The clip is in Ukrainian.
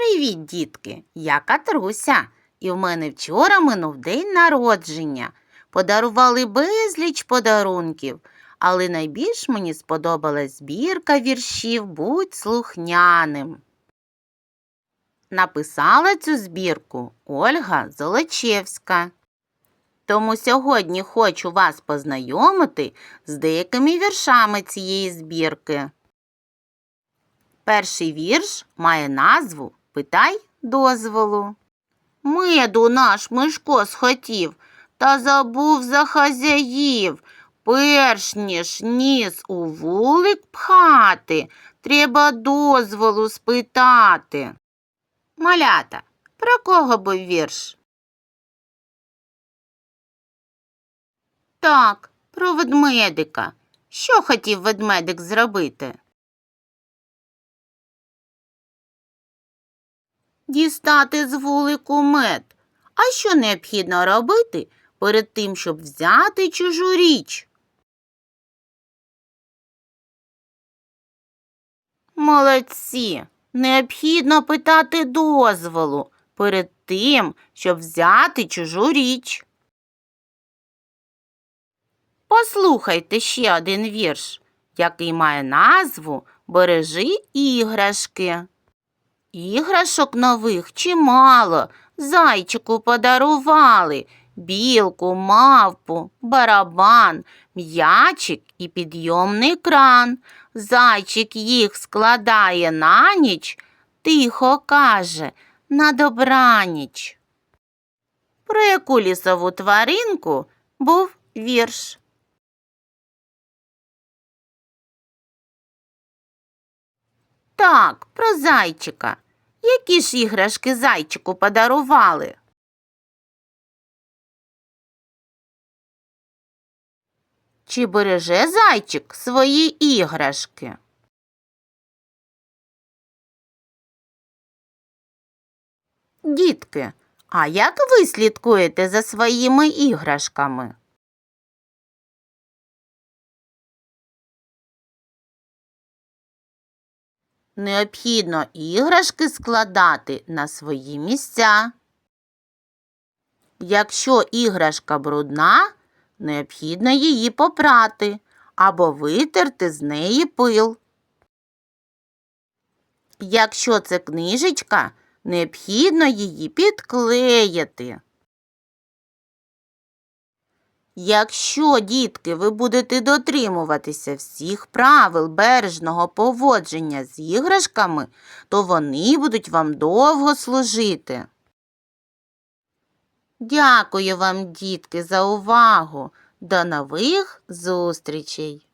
Привіт, дітки! Я Катруся, і в мене вчора минув день народження. Подарували безліч подарунків, але найбільш мені сподобалась збірка віршів Будь слухняним. Написала цю збірку Ольга Золочевська. Тому сьогодні хочу вас познайомити з деякими віршами цієї збірки. Перший вірш має назву Питай дозволу. Меду наш Мишко схотів та забув за хазяїв. Перш ніж ніс у вулик пхати, треба дозволу спитати. Малята, про кого був вірш? Так, про ведмедика. Що хотів ведмедик зробити? Дістати з вулику мед. А що необхідно робити перед тим, щоб взяти чужу річ? Молодці! Необхідно питати дозволу перед тим, щоб взяти чужу річ. Послухайте ще один вірш, який має назву Бережи іграшки. Іграшок нових чимало, зайчику подарували, білку, мавпу, барабан, м'ячик і підйомний кран. Зайчик їх складає на ніч, тихо каже на добраніч. Про яку лісову тваринку був вірш? Так, про зайчика. Які ж іграшки зайчику подарували? Чи береже зайчик свої іграшки? Дітки, а як ви слідкуєте за своїми іграшками? Необхідно іграшки складати на свої місця. Якщо іграшка брудна, необхідно її попрати або витерти з неї пил. Якщо це книжечка, необхідно її підклеїти. Якщо, дітки, ви будете дотримуватися всіх правил бережного поводження з іграшками, то вони будуть вам довго служити. Дякую вам, дітки, за увагу. До нових зустрічей!